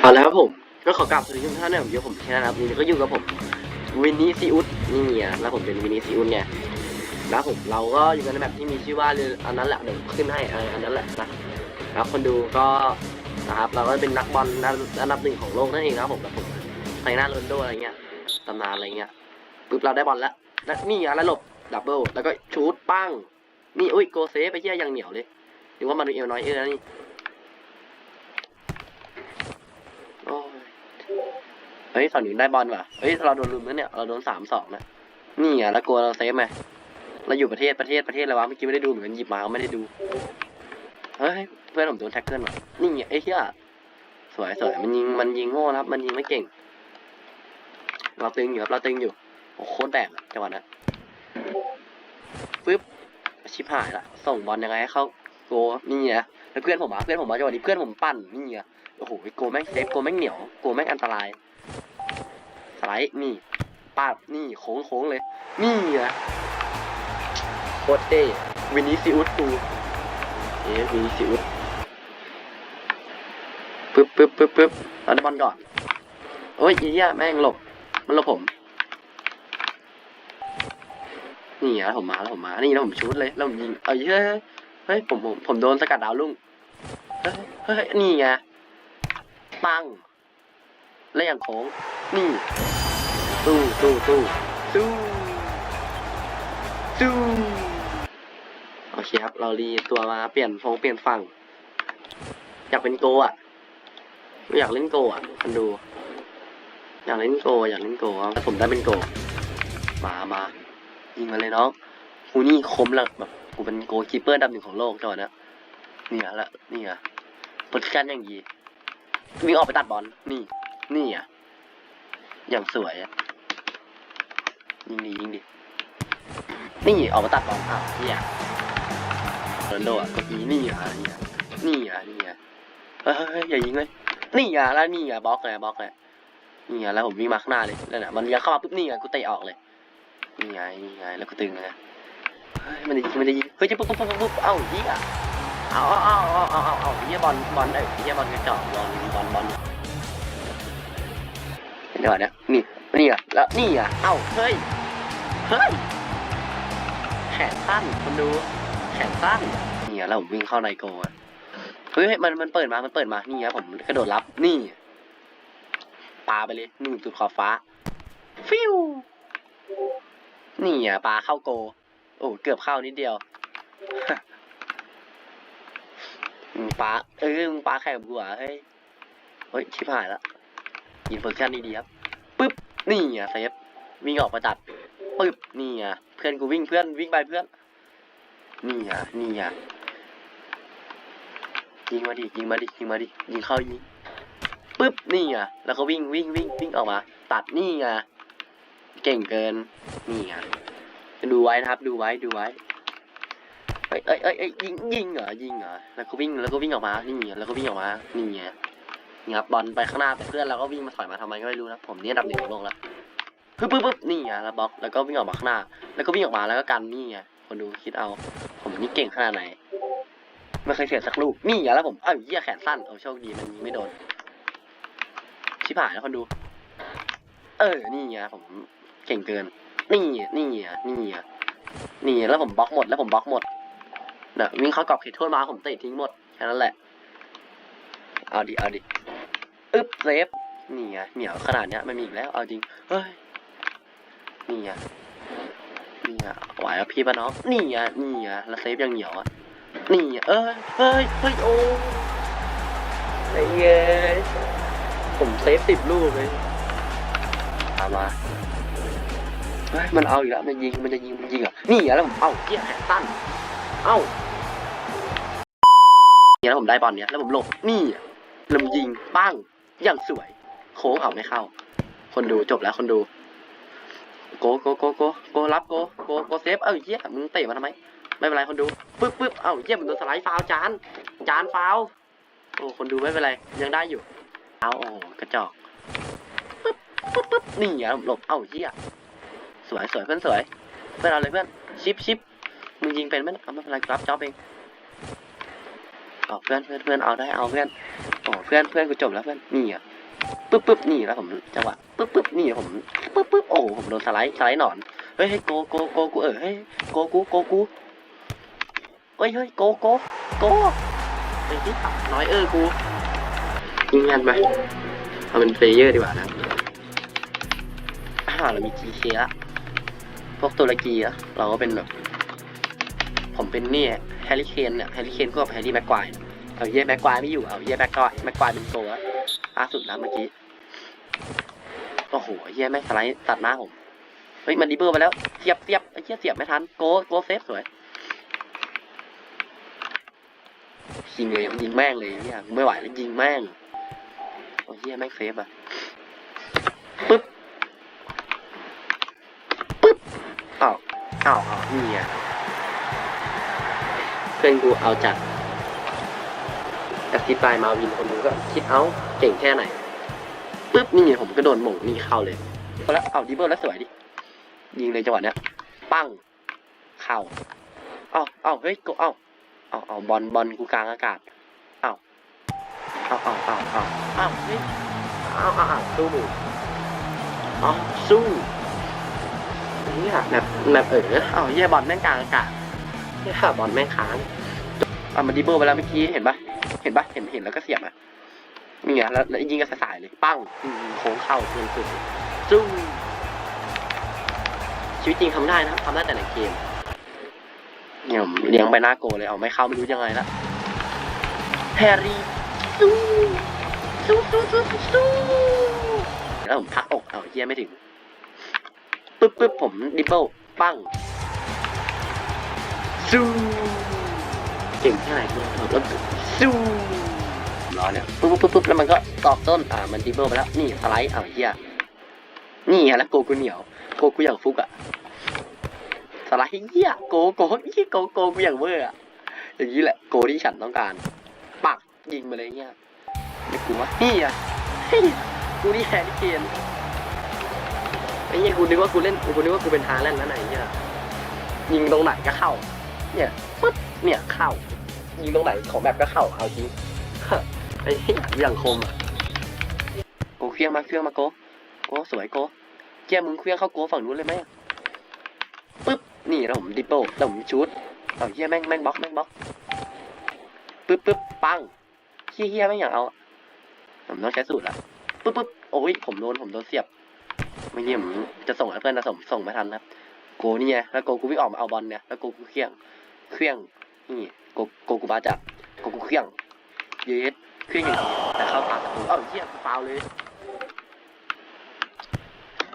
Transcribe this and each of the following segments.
เอาแล้วครับผม ก็ขอกราบสวัสดีทุกท่านนะครับอยู่กับผมแค่นะครับวันนี้ก็อยู่กับผมวินนี่ซีอุสนี่ไงแล้วผมเป็นวินนี่ซีอุสไงแล้วผมเราก็อยู่กันในแบบที่มีชื่อว่าเรืออันนั้นแหละเดี๋ยวขึ้นให้อันนั้นแหละนะแล้วคนดูก็นะครับเราก็เป็นนักบอลอันดับหนึ่งของโลกนั่นเองนะครับผมแล้วผมในหน้าโรนโดอะไรเงี้ยตำนานอะไรเงี้ยปุ๊บเราได้บอลแล้วแล้วนี่อะแล้วหลบดับเบิลแล้วก็ชูดปั้งนี่อุ้ยโกเซไปเที่ยยังเหนียวเลยหรือว่ามาดูเอลน้อยเออนี่ โอ้ย เฮ้ยฝั่งนี้ได้บอลว่ะเฮ้ยเราโดนลุมแล้วเนี่ยเราโดนสามสองนะนี่ไงแล้วกลัวเราเซฟไหมเราอยู่ประเทศประเทศประเทศอะไรวะเมื่อกี้ไม่ได้ดูเหมือนกันหยิบมาก็ไม่ได้ดูเฮ้ยเพื่อนผมโดนแท็กเกิลว่ะนี่ไงไอ้เหี้ยสวยสวยมันยิงมันยิงโง่นะครับ มันยิงไม่เก่ง เราตึงอยู่ครับเราตึงอยู่โอ้โคตรแดกจังหวะนั้นปึ๊บชิบหายละส่งบอลยังไงให้เขาโกนี่ไงแล้วเพื่อนผมอะเพื่อนผมมาจังหวะนี้เพื่อนผมปั่นนี่ไงโอ้โหโกแม่งเซฟโกแม่งเหนียวโกแม่งอันตราย สไลด์นี่ปาดนี่โค้งโค้งเลย นี่อะโคตรเท่วินิซิอุสตูเอ๊วินิซิอุสปึ๊บปึ๊บปึ๊บปึ๊บเราได้บอลก่อนโอ้ยอีเหี้ยแม่งหลบ มันหลบผม นี่อะผมมาแล้วผมมา นี่แล้วผมชุดเลย แล้วผมยิง เอ้ยเฮ้ยเฮ้ยผมผมผมโดนสกัดดาวลุ่งเฮ้ยเฮ้ยนี่ไงปัง และอย่างโค้งนี่ ตู้ตู้ตู้ตู้ตู้โอเคครับ เรารีตัวมาเปลี่ยนฟงเปลี่ยนฝั่ง อยากเป็นโกอะอยากเล่นโกอะมันดู อยากเล่นโก อยากเล่นโกอะผมได้เป็นโก มามายิงมาเลยน้องกูนี่คมแล้วแบบกูเป็นโกคีเปอร์ดับหนึ่งของโลกจังหวะเนี้ยนี่อะละนี่อะโพสิชันอย่างดีวิ่งออกไปตัดบอลนี่ นี่อะอย่างสวยอะ ยิงดียิงดีนี่ออกมาตัดบอลอ้าวนี่อะโรนโดอะกดอีนี่อะนี่อะนี่อะนี่อะเฮ้ยอย่ายิงเลย นี่อะแล้วนี่อะบล็อกเลยบล็อกเลยนี่อะแล้วผมวิ่งมาข้างหน้าเลยนั่นแหละมันยังเข้ามาปุ๊บนี่อะกูเตะออกเลย นี่ไงนี่ไงแล้วกูตึงเลยเฮ้ยมันจะยิงมันจะยิงเฮ้ยจะปุ๊บปุ๊บปุ๊บปุ๊บเอ้าเหี้ยเอาเอาเอาเอาเอาเอาเอาเฮียบอลบอลเอ้ยเฮียบอลกระจอกบอลบอลบอลเดี๋ยวนะนี่นี่อะแล้วนี่อะเอ้าเฮ้ย เฮ้ยแขนสั้นคนดู แขนสั้นนี่อะแล้วผมวิ่งเข้าในโกอะเฮ้ยมันมันเปิดมา มันเปิดมา นี่ครับผมกระโดดรับนี่ปาไปเลยหนู่นสุดขอบฟ้า ฟิวนี่อะปาเข้าโก โอ้เกือบเข้านิดเดียวมึงปาเออมึงปาแข่งกับกูเหรอะเฮ้ยเฮ้ยชิบหายละยินโพซิชันดีๆครับปึ๊บนี่อะเซฟวิ่งออกมาตัด ปึ๊บนี่อะเพื่อนกูวิ่งเพื่อนวิ่งไปเพื่อนนี่อะนี่อะยิงมาดิยิงมาดิยิงมาดิยิงเข้ายิงปึ๊บนี่อะแล้วก็วิ่งวิ่งวิ่งวิ่งออกมา ตัดนี่อะเก่งเกินนี่อะดูไว้นะครับ ดูไว้ดูไว้เอ้ยเอ้ยเอ้ยเอ้ยยิงยิงเหรอยิงเหรอแล้วก็วิ่งแล้วก็วิ่งออกมานี่ไงแล้วก็วิ่งออกมานี่ไงนี่ครับบอลไปข้างหน้าเพื่อนเราก็วิ่งมาถอยมาทำไมก็ไม่รู้นะผมนี่อันดับหนึ่งของโลกแล้ว ปึ๊บปึ๊บปึ๊บนี่ไงแล้วบล็อกแล้วก็วิ่งออกมาข้างหน้า แล้วก็วิ่งออกมาแล้วก็กันนี่ไงคนดูคิดเอา ผมนี่เก่งขนาดไหนไม่เคยเสียสักลูกนี่ไงแล้วผมเอ้ยเหี้ยแขนสั้นโอ้โชคดีมันยิงไม่โดนชิบหายแล้วคนดู เออนี่ไงผมเก่งเกิน นี่นี่ไงนี่ไงนี่แล้วผมบล็อกหมดแล้วผมบล็อกหมดเนี่ยวิ่งเข้ากรอบเขตโทษมาผมเตะทิ้งหมดแค่นั้นแหละ เอาดิเอาดิอึ๊บเซฟนี่ไงเหนียวขนาดเนี้ยไม่มีอีกแล้วเอาจริงเฮ้ย นี่ไงนี่ไงไหวแล้วพี่ปะน้องนี่ไงนี่ไงแล้วเซฟยังเหนียวอะนี่เอ้ยเฮ้ยเฮ้ยโอ้ไอ้เย้ยผมเซฟสิบลูกเลยตามมาเฮ้ยมันเอาอีกแล้วมันยิงมันจะยิงมันยิงอะนี่ไงแล้วผมเอ้าเกี้ยแขนสั้นเอ้าเนี่ยแล้วผมได้บอลเนี้ยแล้วผมหลบนี่ลำยิงปั้งอย่างสวย โค้งเอาไม่เข้า คนดูจบแล้วคนดู โกโกโกโกโกรับโกโกโกเซฟเอ้าเหี้ยมึงเตะมาทำไมไม่เป็นไรคนดูปึ๊บปึ๊บเอ้าเหี้ยมึงโดนสไลด์ฟาวจานจานฟาวโอ้คนดูไม่เป็นไรยังได้อยู่เอาโอ้กระจอกปึ๊บปึ๊บปึ๊บนี่อะหลบเอ้าเหี้ยสวยสวยเพื่อนสวยเพื่อนเอาเลยเพื่อนชิปชิปมึงยิงเป็นไหมเอาไม่เป็นไรรับจ็อบเองเอาเพื่อนเพื่อนเพื่อนเอาได้เอาเพื่อนโอ้เพื่อนเพื่อนกูจบแล้วเพื่อนนี่อะ ปึ๊บปึ๊บนี่แล้วผมจังหวะปึ๊บปึ๊บนี่ผมปึ๊บปึ๊บโอ้ผมโดนสไลด์สไลด์หนอนเฮ้ยเฮ้ยโกโกโกกูเออเฮ้ยโกกูโกกูเฮ้ยเฮ้ยโกโกโกเฮ้ที่ตัดน้อยเออกูยิงกันไหมเอาเป็นเพลเยอร์ดีกว่านะอ่าเรามี GK ละพวกตุรกีอะเราก็เป็นแบบ ผมเป็นเนี่ยแฮร์รี่เคนเนี่ยแฮร์รี่เคนก็กับแฮร์รี่แม็กควายเอาเย่แม็กควายไม่อยู่เอาเย่แม็กควายแม็กควายเป็นโซแล่าสุดนะเมื่อกี้ โอ้โหเย่แม่งสไลด์ตัดหน้าผม เฮ้ย มันดีเบอร์ไปแล้วเสียบเสียบไอ้เหี้ยเสียบไม่ทัน โกโกเซฟสวยยิงเลยยิงแม่งเลยเนี่ยไม่ไหวแล้วยิงแม่ง โอ้เหี้ยแม่งเซฟอะปึ๊บ ปึ๊บอ้าวอ้าวอ้าวนี่ไงเพื่อนกูเอาจา กแอสซิดบายมาวินคนดูก็คิดเอาเก่งแค่ไหนปุ๊บนี่ไงผมก็โดนหม่งนี่เข้าเลยพอแล้วเอาดีเบิลแล้วสวยดิยิงเลยจังหวะเนี้ยปั้งเข้าเอาเอาเฮ้ยกูเอาเอาเอาบอลบอลกูกลางอากาศเอาเอาเอาเอาเอาเอาเฮ้ยเอาเอาเอาสู้เอาสู้เนี่ยแบบแบบเออเอาเหี้ย่บอลแม่งกลางอากาศเนี่ยค่ะบอลแม่งค้างเอามาดิเบิลไปแล้วเมื่อกี้เห็นปะเห็นปะเห็นเห็นแล้วก็เสียบอะนี่ไงแล้วยิงกันสายๆเลยปั้งโค้งเข้าเกินสุดจุ้งชีวิตจริงทำได้นะทำได้แต่ในเกมเนี่ยเลี้ยงไปหน้าโกเลยเอาไม่เข้าไม่รู้ยังไงละแฮร์รี่สู้สู้สู้สู้สู้แล้วผมพักอกเอาเยี่ยไม่ถึงปึ๊บปึ๊บผมดิเบิลปั้งซู เก่งแค่ไหนเนี่ยแล้วซูรอเนี่ยปุ๊บปุ๊บปุ๊บแล้วมันก็ตอกต้นอ่ามันดิเบิลไปแล้วนี่สไลด์อ้าวเฮียนี่ไงแล้วโกกูเหนียวโกกูอย่างฟุกอะสไลด์เฮียโกโกเฮียโกโกกูอย่างเวอร์อะอย่างนี้แหละโกที่ฉันต้องการปักยิงมาเลยเฮียไม่กลัวนี่อะเฮ้ยกูนี่แฮร์รี่เคนไอ้เหี้ยกูนึกว่ากูเล่นกูนึกว่ากูเป็นฮาแลนด์แล้วไหนเฮียยิงตรงไหนก็เข้า เนี่ยปึ๊บ เนี่ยเข้า ยิงตรงไหนของแบบก็เข้าเอาจริงไอ้เหี้ยอย่างคมอะโกเครื่องมาเครื่องมาโกโกสวยโกเจ้ามึงเครื่องเข้าโกฝั่งนู้นเลยไหมปึ๊บนี่แล้วผมดิปเปิลแล้วผมชูดเอาเฮี้ยแม่งแม่งบล็อกแม่งบล็อกปึ๊บปึ๊บปังเฮี้ยเฮี้ยแม่งอย่างเอาผมต้องใช้สูตรละปึ๊บปึ๊บโอ้ยผมโดนผมโดนเสียบไม่เนี่ยผมจะส่งให้เพื่อนนะส่งส่งไม่ทันครับโกนี่ไงแล้วโกกูวิ่งออกมาเอาบอลเนี่ยแล้วโกกูเครื่องเครื่อง นี่โกโกกูมาจากโกกูเครื่องเยสเครื่องอย่างเดียวแต่เข้าปากเอ้าเหี้ยฟาวเลย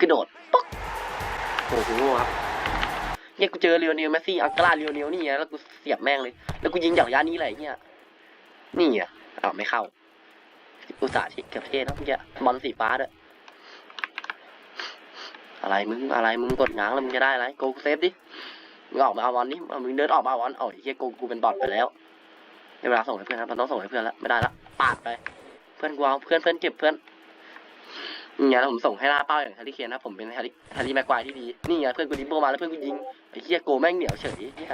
กระโดดป๊อกโอ้โหครับเนี่ยกูเจอเรียวเนียลเมสซี่อังกลาเรียวเนียลนี่ไงแล้วกูเสียบแม่งเลย แล้วกูยิงจากระยะนี้เลยเนี่ยนี่อะอ้าวไม่เข้าอุตส่าห์ที่เกือบเท่นะเมื่อกี้บอลสีฟ้าด้วยอะไรมึงอะไรมึงกดง้างแล้วมึงจะได้อะไรโกกูเซฟดิ มึงออกมาเอาบอลนี่มึงเดินออกมาเอาบอลเอไอ้เหี้ยโกกูเป็นบอทไปแล้วในเวลาส่งให้เพื่อนครับมันต้องส่งให้เพื่อนแล้วไม่ได้ละปาดไป เพื่อนกูเอาเพื่อนเพื่อนเก็บเพื่อนนี่ไงแล้วผมส่งให้หน้าเป้าอย่างแฮร์รี่เคนนะผมเป็นแฮร์รี่แฮร์รี่แม็กควายที่ดีนี่ไงเพื่อนกูดิโบมาแล้วเพื่อนกูยิงไอ้เหี้ยโกแม่งเหนียวเฉยไอ้เหี้ย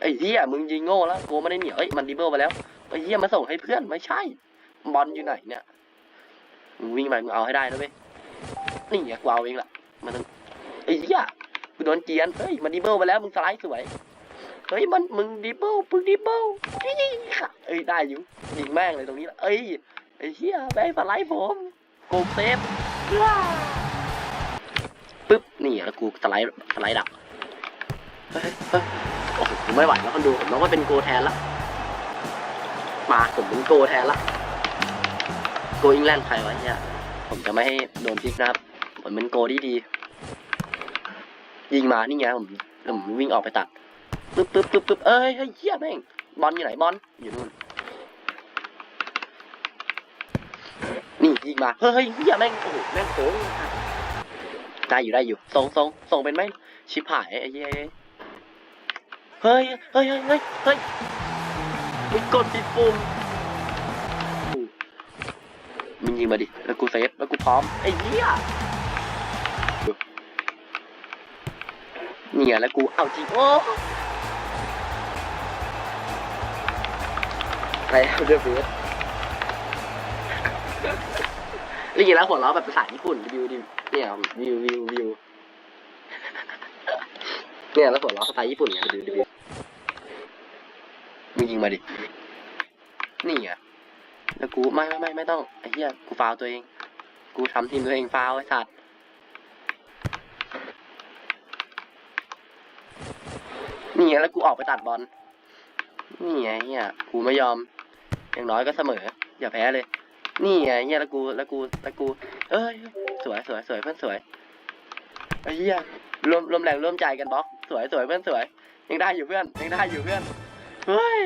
ไอ้เหี้ยมึงยิงโง่แล้วโกไม่ได้เหนียวเอ้ยมันดิโบไปแล้วไอ้เหี้ยมาส่งให้เพื่อนไม่ใช่บอลอยู่ไหนเนี่ยมึงวิ่งไปมึงเอาให้ได้นะเว้ยนี่ไงกูเอาเองละมันไอ้เหี้ย กูโดนเจียน เฮ้ย มันดีเบิลไปแล้ว มึงสไลด์สวย เฮ้ย มัน มึงดีเบิลมึงดีเบิลนี่ค่ะเอ้ย ได้อยู่ ยิงแม่งเลยตรงนี้ละเอ้ย ไอ้เหี้ยแม่งสไลด์ผมโกงเซฟปึ๊บ นี่แล้วกูสไลด์ สไลด์ดักเฮ้ยเฮ้ยโอ้โหไม่ไหวแล้วคนดูผมต้องมาเป็นโกแทนละ มาผมเป็นโกแทนละ โกอิงแลนด์ใครวะเนี่ย ผมจะไม่ให้โดนพิกนะครับ ผมเป็นโกที่ดี ยิงมานี่ไงผมผมวิ่งออกไปตัดปึ๊บปึ๊บปึ๊บปึ๊บเอ้ยเฮ้ยเหี้ยแม่งบอลอยู่ไหนบอลอยู่นู่นนี่ยิงมาเฮ้ยเฮ้ยเหี้ยแม่งโอ้โหแม่งโค้งได้อยู่ได้อยู่ส่งส่งส่งเป็นไหมชิบหายไอ้เหี้ยเฮ้ยเฮ้ยเฮ้ยเฮ้ยเฮ้ยมึงกดผิดปุ่มมึงยิงมาดิแล้วกูเซฟแล้วกูพร้อมไอ้เหี้ย เนี่ยแล้วกูเอาจริงโอ้ไอ้ I am the best นี่จริงแล้วหัวเราะแบบภาษาญี่ปุ่นวิวดิเนี่ยวิววิววิวเนี่ยแล้วหัวเราะสไตล์ญี่ปุ่นไงดูดูดูมึงยิงมาดิ นี่ไงแล้วกูไม่ไม่ไม่ไม่ต้องไอ้เหี้ยกูฟาวตัวเอง กูทำทีมตัวเองฟาวไอ้สัตว์ นี่ไงแล้วกูออกไปตัดบอลนี่ไงเหี้ยกูไม่ยอม อย่างน้อยก็เสมอ อย่าแพ้เลย นี่ไงเหี้ยแล้วกูแล้วกูแล้วกู เอ้ยสวยสวยสวยเพื่อนสวยไอ้เหี้ยรวมรวมแรงร่วมใจกันบล็อกสวยสวยเพื่อนสวย ยังได้อยู่เพื่อนยังได้อยู่เพื่อนเฮ้ย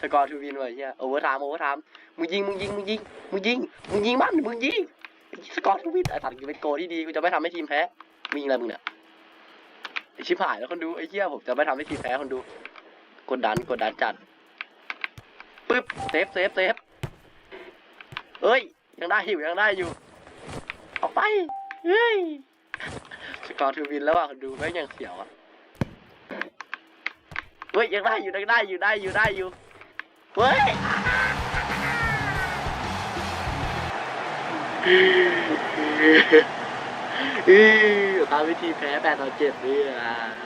สกอร์ทูวินว่ะเหี้ยโอเวอร์ไทม์โอเวอร์ไทม์มึงยิงมึงยิงมึงยิงมึงยิงมึงยิงมันมึงยิงสกอร์ทูวินไอ้สัตว์กูเป็นโกที่ดีกูจะไม่ทำให้ทีมแพ้มึงยิงอะไรมึงเนี่ย ไอชิบหายแล้วคนดูไอ้เหี้ยผมจะไม่ทำให้ทีมแพ้คนดู กดดันกดดันจัดปึ๊บเซฟเซฟเซฟเอ้ย ยังได้อยู่ยังได้อยู่ ออกไป เฮ้ยสกอร์ทูวินแล้วอะคนดูแม่งยังเสียวอะเฮ้ยยังได้อยู่ยังได้อยู่ได้อยู่ได้อยู่เฮ้ย อือตามวิธีแพ้แปดต่อเจ็ดนี่อะ